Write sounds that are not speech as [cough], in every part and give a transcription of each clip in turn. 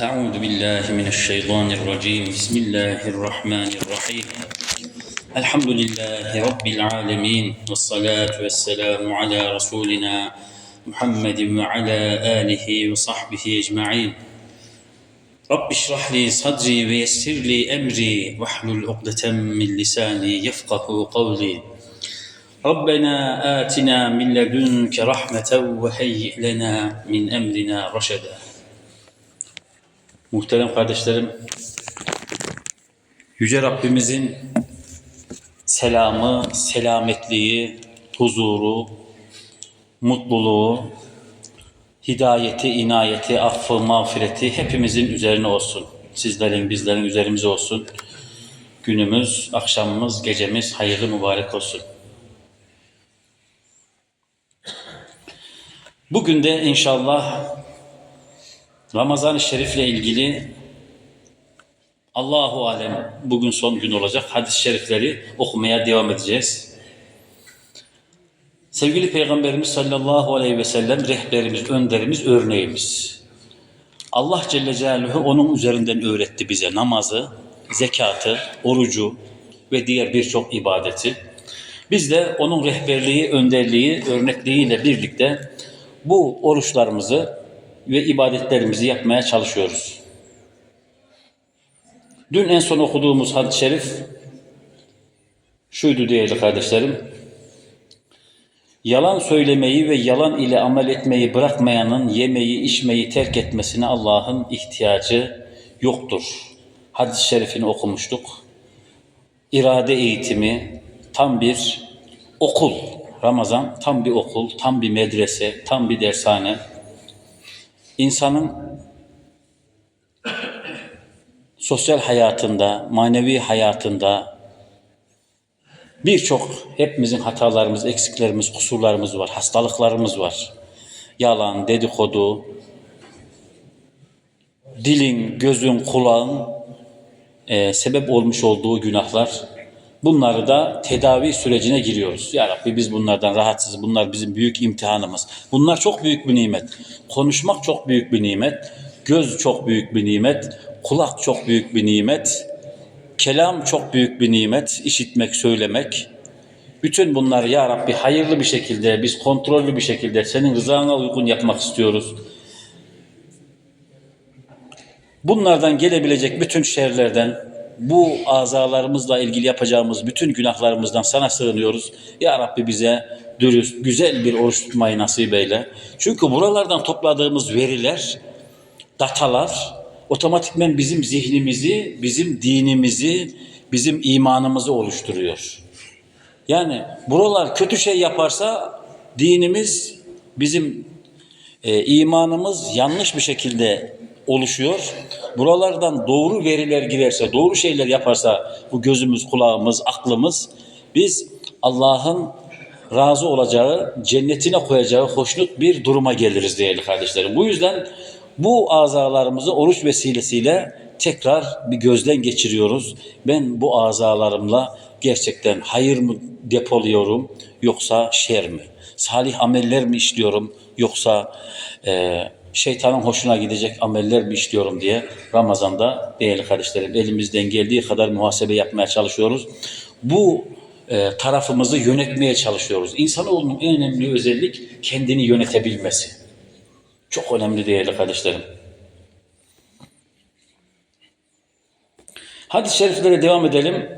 أعوذ بالله من الشيطان الرجيم. بسم الله الرحمن الرحيم. الحمد لله رب العالمين والصلاة والسلام على رسولنا محمد وعلى آله وصحبه أجمعين. رب اشرح لي صدري ويسر لي أمري واحلل عقدة من لساني يفقه قولي. ربنا آتنا من لدنك رحمة وهيئ لنا من أمرنا رشدا. Muhterem kardeşlerim, Yüce Rabbimizin selamı, selametliği, huzuru, mutluluğu, hidayeti, inayeti, affı, mağfireti hepimizin üzerine olsun. Sizlerin, bizlerin üzerimize olsun. Günümüz, akşamımız, gecemiz hayırlı mübarek olsun. Bugün de inşallah Ramazan-ı Şerif'le ilgili Allahu alem bugün son gün olacak hadis-i şerifleri okumaya devam edeceğiz. Sevgili Peygamberimiz sallallahu aleyhi ve sellem rehberimiz, önderimiz, örneğimiz. Allah Celle Celaluhu onun üzerinden öğretti bize namazı, zekatı, orucu ve diğer birçok ibadeti. Biz de onun rehberliği, önderliği, örnekliğiyle birlikte bu oruçlarımızı ve ibadetlerimizi yapmaya çalışıyoruz. Dün en son okuduğumuz hadis-i şerif şuydu değerli kardeşlerim. Yalan söylemeyi ve yalan ile amel etmeyi bırakmayanın yemeği, içmeyi terk etmesine Allah'ın ihtiyacı yoktur. Hadis-i şerifini okumuştuk. İrade eğitimi tam bir okul. Ramazan tam bir okul, tam bir medrese, tam bir dershane insanın sosyal hayatında, manevi hayatında birçok hepimizin hatalarımız, eksiklerimiz, kusurlarımız var, hastalıklarımız var. Yalan, dedikodu, dilin, gözün, kulağın e, sebep olmuş olduğu günahlar. Bunları da tedavi sürecine giriyoruz. Ya Rabbi biz bunlardan rahatsız. Bunlar bizim büyük imtihanımız. Bunlar çok büyük bir nimet. Konuşmak çok büyük bir nimet. Göz çok büyük bir nimet. Kulak çok büyük bir nimet. Kelam çok büyük bir nimet. İşitmek, söylemek. Bütün bunları ya Rabbi hayırlı bir şekilde, biz kontrollü bir şekilde senin rızana uygun yapmak istiyoruz. Bunlardan gelebilecek bütün şerlerden, bu azalarımızla ilgili yapacağımız bütün günahlarımızdan sana sığınıyoruz. Ya Rabbi bize dürüst, güzel bir oruç tutmayı nasip eyle. Çünkü buralardan topladığımız veriler, datalar otomatikmen bizim zihnimizi, bizim dinimizi, bizim imanımızı oluşturuyor. Yani buralar kötü şey yaparsa dinimiz, bizim e, imanımız yanlış bir şekilde oluşuyor. Buralardan doğru veriler girerse, doğru şeyler yaparsa bu gözümüz, kulağımız, aklımız biz Allah'ın razı olacağı, cennetine koyacağı hoşnut bir duruma geliriz değerli kardeşlerim. Bu yüzden bu azalarımızı oruç vesilesiyle tekrar bir gözden geçiriyoruz. Ben bu azalarımla gerçekten hayır mı depoluyorum yoksa şer mi? Salih ameller mi işliyorum yoksa e, şeytanın hoşuna gidecek ameller mi işliyorum diye Ramazan'da değerli kardeşlerim elimizden geldiği kadar muhasebe yapmaya çalışıyoruz. Bu e, tarafımızı yönetmeye çalışıyoruz. İnsanoğlunun en önemli özellik kendini yönetebilmesi. Çok önemli değerli kardeşlerim. Hadis-i şeriflere devam edelim.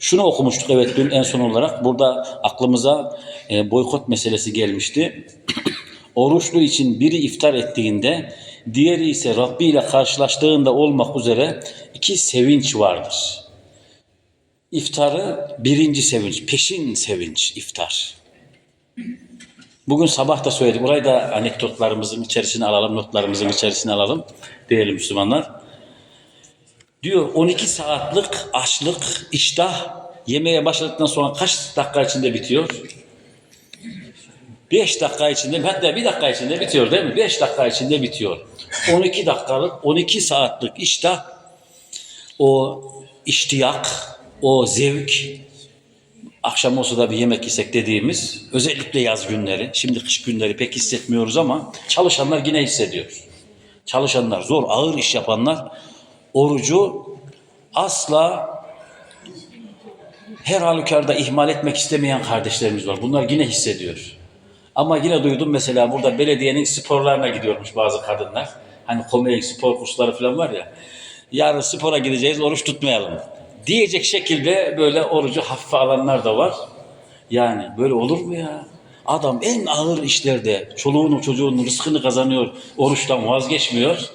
Şunu okumuştuk evet dün en son olarak. Burada aklımıza e, boykot meselesi gelmişti. [clears throat] Oruçlu için biri iftar ettiğinde, diğeri ise Rabbi ile karşılaştığında olmak üzere iki sevinç vardır. İftarı birinci sevinç, peşin sevinç iftar. Bugün sabah da söyledik. Burayı da anekdotlarımızın içerisine alalım, notlarımızın içerisine alalım değerli Müslümanlar. Diyor 12 saatlik açlık, iştah yemeğe başladıktan sonra kaç dakika içinde bitiyor? 5 dakika içinde hatta bir dakika içinde bitiyor değil mi? 5 dakika içinde bitiyor. 12 dakikalık 12 saatlik iştah o iştiyak, o zevk akşam olsa da bir yemek yesek dediğimiz özellikle yaz günleri şimdi kış günleri pek hissetmiyoruz ama çalışanlar yine hissediyor. çalışanlar, zor, ağır iş yapanlar orucu asla her halükarda ihmal etmek istemeyen kardeşlerimiz var. Bunlar yine hissediyor. Ama yine duydum mesela burada belediyenin sporlarına gidiyormuş bazı kadınlar. Hani komedi spor kursları falan var ya. Yarın spora gideceğiz, oruç tutmayalım. Diyecek şekilde böyle orucu hafife alanlar da var. Yani böyle olur mu ya? Adam en ağır işlerde çoluğunu çocuğunun rızkını kazanıyor, oruçtan vazgeçmiyor.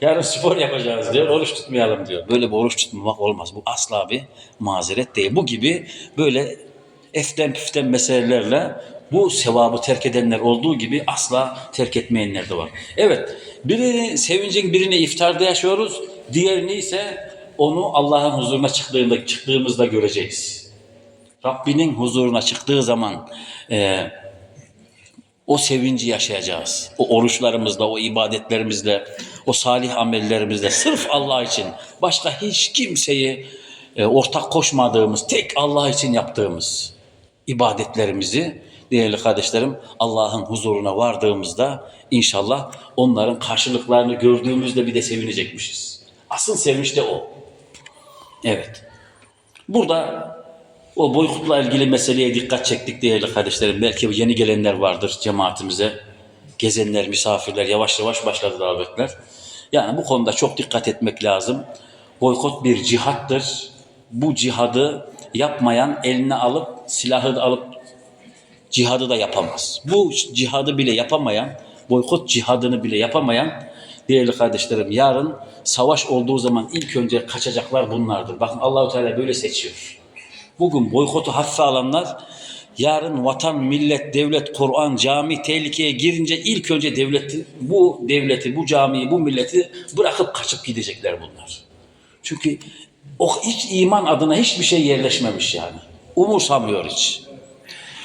Yarın spor yapacağız diyor, oruç tutmayalım diyor. Böyle bir oruç tutmamak olmaz. Bu asla bir mazeret değil. Bu gibi böyle eften püften meselelerle bu sevabı terk edenler olduğu gibi asla terk etmeyenler de var. Evet, birini sevincin birini iftarda yaşıyoruz, diğerini ise onu Allah'ın huzuruna çıktığında, çıktığımızda göreceğiz. Rabbinin huzuruna çıktığı zaman e, o sevinci yaşayacağız. O oruçlarımızla, o ibadetlerimizle, o salih amellerimizle sırf Allah için başka hiç kimseyi e, ortak koşmadığımız, tek Allah için yaptığımız ibadetlerimizi değerli kardeşlerim Allah'ın huzuruna vardığımızda inşallah onların karşılıklarını gördüğümüzde bir de sevinecekmişiz. Asıl sevinç de o. Evet. Burada o boykotla ilgili meseleye dikkat çektik değerli kardeşlerim. Belki yeni gelenler vardır cemaatimize. Gezenler, misafirler yavaş yavaş başladı davetler. Yani bu konuda çok dikkat etmek lazım. Boykot bir cihattır. Bu cihadı yapmayan eline alıp silahı alıp cihadı da yapamaz. Bu cihadı bile yapamayan, boykot cihadını bile yapamayan değerli kardeşlerim yarın savaş olduğu zaman ilk önce kaçacaklar bunlardır. Bakın Allahu Teala böyle seçiyor. Bugün boykotu hafife alanlar yarın vatan, millet, devlet, Kur'an, cami tehlikeye girince ilk önce devleti, bu devleti, bu camiyi, bu milleti bırakıp kaçıp gidecekler bunlar. Çünkü o hiç iman adına hiçbir şey yerleşmemiş yani. Umursamıyor hiç.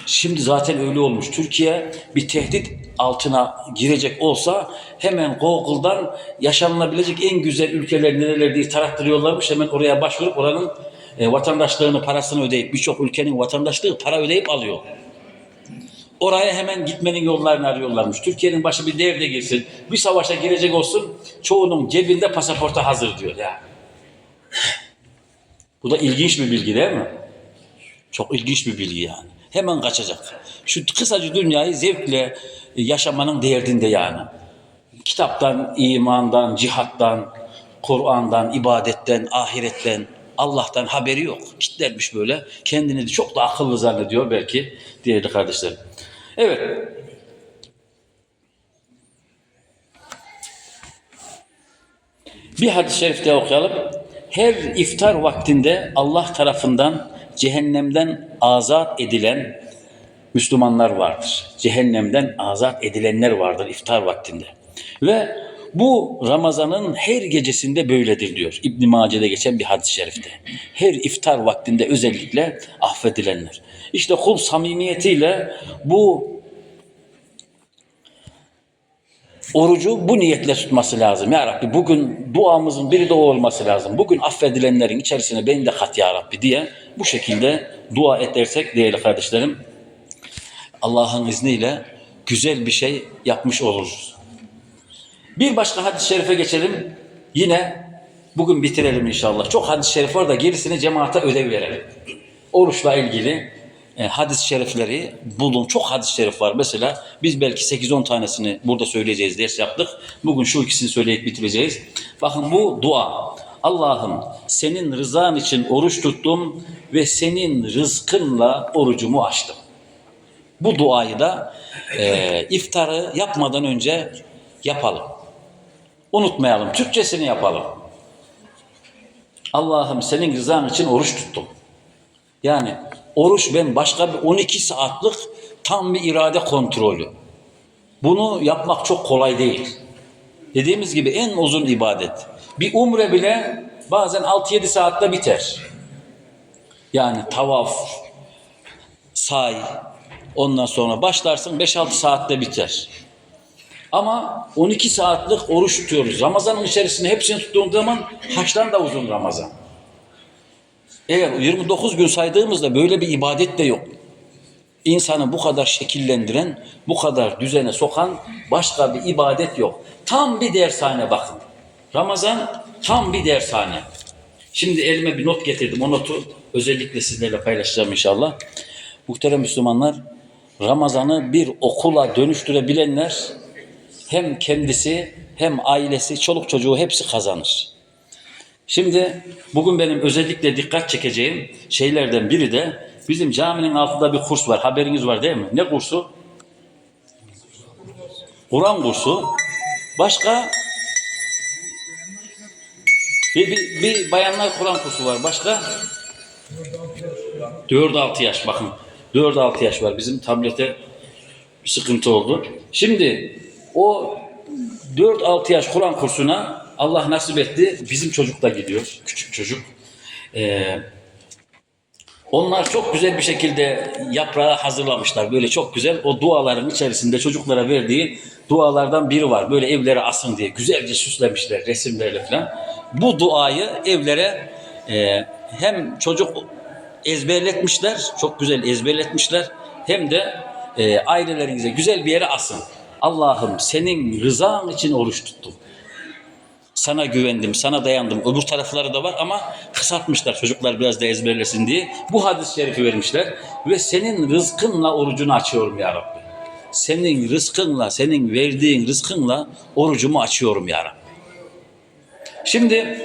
Şimdi zaten öyle olmuş. Türkiye bir tehdit altına girecek olsa hemen Google'dan yaşanılabilecek en güzel ülkeler nereler diye tarattırıyorlarmış. Hemen oraya başvurup oranın e, vatandaşlığını, parasını ödeyip birçok ülkenin vatandaşlığı para ödeyip alıyor. Oraya hemen gitmenin yollarını arıyorlarmış. Türkiye'nin başı bir devre girsin, bir savaşa girecek olsun, çoğunun cebinde pasaporta hazır diyor ya. Bu da ilginç bir bilgi değil mi? Çok ilginç bir bilgi yani. Hemen kaçacak. Şu kısacı dünyayı zevkle yaşamanın derdinde yani. Kitaptan, imandan, cihattan, Kur'an'dan, ibadetten, ahiretten, Allah'tan haberi yok. Kitlenmiş böyle. Kendini çok da akıllı zannediyor belki değerli kardeşlerim. Evet. Bir hadis-i şerifte okuyalım. Her iftar vaktinde Allah tarafından cehennemden azat edilen Müslümanlar vardır. Cehennemden azat edilenler vardır iftar vaktinde. Ve bu Ramazan'ın her gecesinde böyledir diyor. İbn Mace'de geçen bir hadis-i şerifte. Her iftar vaktinde özellikle affedilenler. İşte kul samimiyetiyle bu orucu bu niyetle tutması lazım. Ya Rabbi bugün duamızın biri de olması lazım. Bugün affedilenlerin içerisine beni de kat ya Rabbi diye bu şekilde dua edersek değerli kardeşlerim Allah'ın izniyle güzel bir şey yapmış oluruz. Bir başka hadis-i şerife geçelim. Yine bugün bitirelim inşallah. Çok hadis-i şerif var da gerisini cemaate ödev verelim. Oruçla ilgili e, hadis-i şerifleri bulun. Çok hadis-i şerif var. Mesela biz belki 8-10 tanesini burada söyleyeceğiz, ders yaptık. Bugün şu ikisini söyleyip bitireceğiz. Bakın bu dua. Allah'ım senin rızan için oruç tuttum ve senin rızkınla orucumu açtım. Bu duayı da e, iftarı yapmadan önce yapalım. Unutmayalım. Türkçesini yapalım. Allah'ım senin rızan için oruç tuttum. Yani oruç ben başka bir 12 saatlik tam bir irade kontrolü. Bunu yapmak çok kolay değil. Dediğimiz gibi en uzun ibadet. Bir umre bile bazen 6-7 saatte biter. Yani tavaf, say, ondan sonra başlarsın 5-6 saatte biter. Ama 12 saatlik oruç tutuyoruz. Ramazanın içerisinde hepsini tuttuğumuz zaman haçtan da uzun Ramazan. Eğer 29 gün saydığımızda böyle bir ibadet de yok. insanı bu kadar şekillendiren, bu kadar düzene sokan başka bir ibadet yok. Tam bir dershane bakın. Ramazan tam bir dershane. Şimdi elime bir not getirdim. O notu özellikle sizlerle paylaşacağım inşallah. Muhterem Müslümanlar, Ramazan'ı bir okula dönüştürebilenler hem kendisi hem ailesi, çoluk çocuğu hepsi kazanır. Şimdi bugün benim özellikle dikkat çekeceğim şeylerden biri de bizim caminin altında bir kurs var. Haberiniz var değil mi? Ne kursu? Kur'an kursu. Başka bir, bir, bir bayanlar Kur'an kursu var. Başka? 4-6 yaş bakın. 4-6 yaş var. Bizim tablete bir sıkıntı oldu. Şimdi o 4-6 yaş Kur'an kursuna Allah nasip etti. Bizim çocuk da gidiyor. Küçük çocuk. Ee, onlar çok güzel bir şekilde yaprağı hazırlamışlar. Böyle çok güzel. O duaların içerisinde çocuklara verdiği dualardan biri var. Böyle evlere asın diye. Güzelce süslemişler resimlerle falan. Bu duayı evlere e, hem çocuk ezberletmişler. Çok güzel ezberletmişler. Hem de e, ailelerinize güzel bir yere asın. Allah'ım senin rızan için oruç tuttum. Sana güvendim, sana dayandım. Öbür tarafları da var ama kısaltmışlar çocuklar biraz da ezberlesin diye. Bu hadis-i şerifi vermişler. Ve senin rızkınla orucunu açıyorum ya Rabbi. Senin rızkınla, senin verdiğin rızkınla orucumu açıyorum ya Rabbi. Şimdi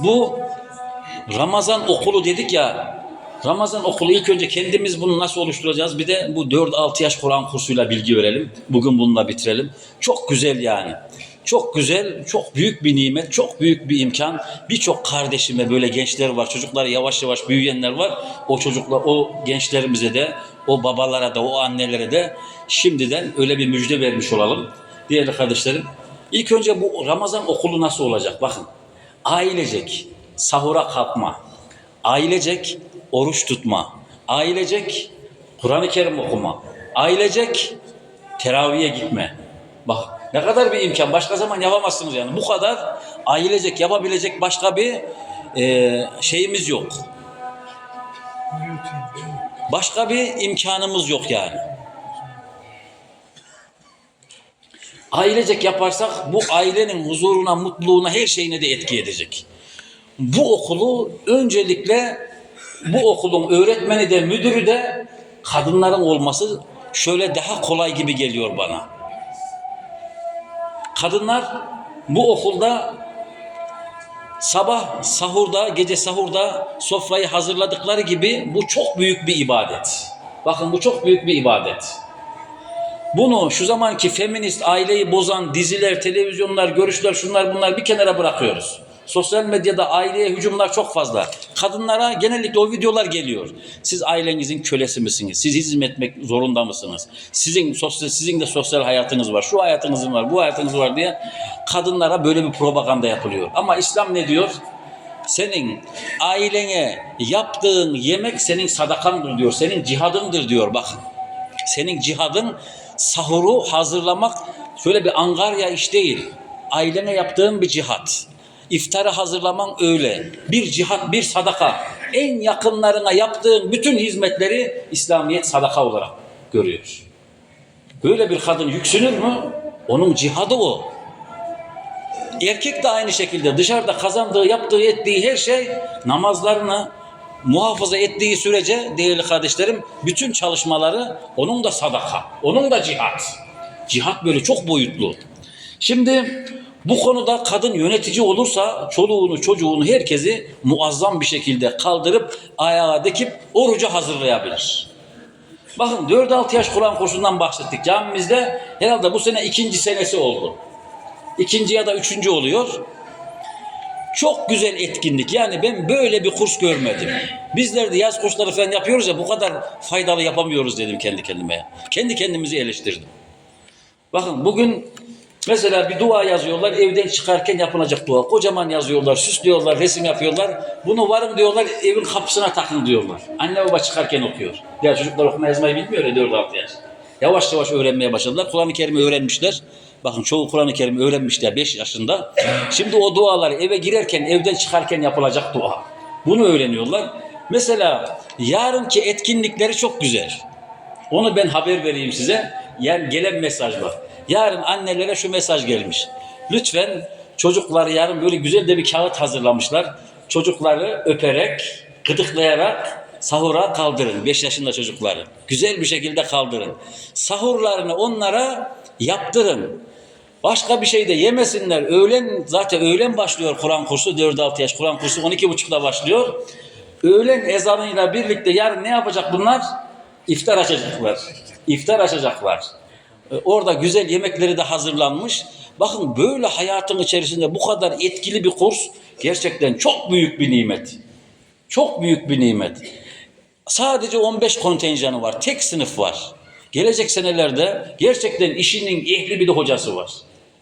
bu Ramazan okulu dedik ya Ramazan okulu ilk önce kendimiz bunu nasıl oluşturacağız? Bir de bu 4-6 yaş Kur'an kursuyla bilgi verelim. Bugün bununla bitirelim. Çok güzel yani. Çok güzel, çok büyük bir nimet, çok büyük bir imkan. Birçok kardeşime böyle gençler var, çocuklar yavaş yavaş büyüyenler var. O çocuklar, o gençlerimize de, o babalara da, o annelere de şimdiden öyle bir müjde vermiş olalım. Değerli kardeşlerim, ilk önce bu Ramazan okulu nasıl olacak? Bakın, ailecek sahura kalkma, ailecek oruç tutma, ailecek Kur'an-ı Kerim okuma, ailecek teraviye gitme. Bak ne kadar bir imkan. Başka zaman yapamazsınız yani. Bu kadar ailecek yapabilecek başka bir e, şeyimiz yok. Başka bir imkanımız yok yani. Ailecek yaparsak bu ailenin huzuruna, mutluluğuna, her şeyine de etki edecek. Bu okulu öncelikle bu okulun öğretmeni de müdürü de kadınların olması şöyle daha kolay gibi geliyor bana. Kadınlar bu okulda sabah sahurda, gece sahurda sofrayı hazırladıkları gibi bu çok büyük bir ibadet. Bakın bu çok büyük bir ibadet. Bunu şu zamanki feminist aileyi bozan diziler, televizyonlar, görüşler, şunlar bunlar bir kenara bırakıyoruz. Sosyal medyada aileye hücumlar çok fazla. Kadınlara genellikle o videolar geliyor. Siz ailenizin kölesi misiniz? Siz hizmet etmek zorunda mısınız? Sizin sosyal, sizin de sosyal hayatınız var. Şu hayatınız var, bu hayatınız var diye kadınlara böyle bir propaganda yapılıyor. Ama İslam ne diyor? Senin ailene yaptığın yemek senin sadakandır diyor. Senin cihadındır diyor bakın. Senin cihadın sahuru hazırlamak şöyle bir angarya iş değil. Ailene yaptığın bir cihat. İftarı hazırlaman öyle. Bir cihat, bir sadaka. En yakınlarına yaptığın bütün hizmetleri İslamiyet sadaka olarak görüyor. Böyle bir kadın yüksünür mü? Onun cihadı o. Erkek de aynı şekilde dışarıda kazandığı, yaptığı, ettiği her şey namazlarını muhafaza ettiği sürece değerli kardeşlerim bütün çalışmaları onun da sadaka, onun da cihat. Cihat böyle çok boyutlu. Şimdi bu konuda kadın yönetici olursa çoluğunu, çocuğunu, herkesi muazzam bir şekilde kaldırıp ayağa dikip oruca hazırlayabilir. Bakın 4-6 yaş Kur'an kursundan bahsettik. Camimizde herhalde bu sene ikinci senesi oldu. İkinci ya da üçüncü oluyor. Çok güzel etkinlik. Yani ben böyle bir kurs görmedim. Bizler de yaz kursları falan yapıyoruz ya bu kadar faydalı yapamıyoruz dedim kendi kendime. Kendi kendimizi eleştirdim. Bakın bugün mesela bir dua yazıyorlar evden çıkarken yapılacak dua. Kocaman yazıyorlar, süslüyorlar, resim yapıyorlar. Bunu varın diyorlar evin kapısına takın diyorlar. Anne baba çıkarken okuyor. Ya çocuklar okuma yazmayı bilmiyor ya 4-6 yaş. Yavaş yavaş öğrenmeye başladılar. Kur'an-ı Kerim'i öğrenmişler. Bakın çoğu Kur'an-ı Kerim'i öğrenmişler 5 yaşında. Şimdi o dualar eve girerken, evden çıkarken yapılacak dua. Bunu öğreniyorlar. Mesela yarınki etkinlikleri çok güzel. Onu ben haber vereyim size. Yani gelen mesajlar. Yarın annelere şu mesaj gelmiş. Lütfen çocukları yarın böyle güzel de bir kağıt hazırlamışlar. Çocukları öperek, gıdıklayarak sahura kaldırın. 5 yaşında çocukları. Güzel bir şekilde kaldırın. Sahurlarını onlara yaptırın. Başka bir şey de yemesinler. Öğlen zaten öğlen başlıyor Kur'an kursu. 4-6 yaş Kur'an kursu 12.30'da başlıyor. Öğlen ezanıyla birlikte yarın ne yapacak bunlar? İftar açacaklar. İftar açacaklar. Ee, Orada güzel yemekleri de hazırlanmış. Bakın böyle hayatın içerisinde bu kadar etkili bir kurs gerçekten çok büyük bir nimet. Çok büyük bir nimet. Sadece 15 kontenjanı var. Tek sınıf var. Gelecek senelerde gerçekten işinin ehli bir de hocası var.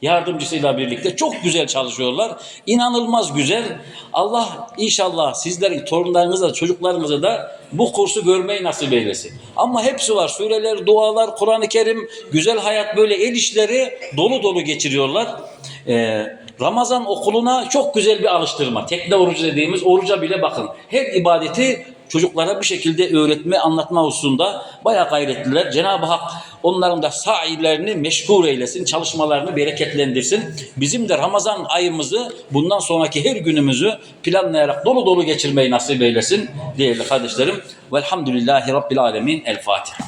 Yardımcısıyla birlikte çok güzel çalışıyorlar. İnanılmaz güzel. Allah inşallah sizlerin torunlarınıza, çocuklarınıza da bu kursu görmeyi nasip eylesin. Ama hepsi var. Sureler, dualar, Kur'an-ı Kerim, güzel hayat böyle el işleri dolu dolu geçiriyorlar. Ee, Ramazan okuluna çok güzel bir alıştırma. Tekne orucu dediğimiz oruca bile bakın. Her ibadeti çocuklara bir şekilde öğretme, anlatma hususunda bayağı gayretliler. Cenab-ı Hak onların da sailerini meşgul eylesin, çalışmalarını bereketlendirsin. Bizim de Ramazan ayımızı bundan sonraki her günümüzü planlayarak dolu dolu geçirmeyi nasip eylesin değerli kardeşlerim. Velhamdülillahi Rabbil Alemin. El Fatiha.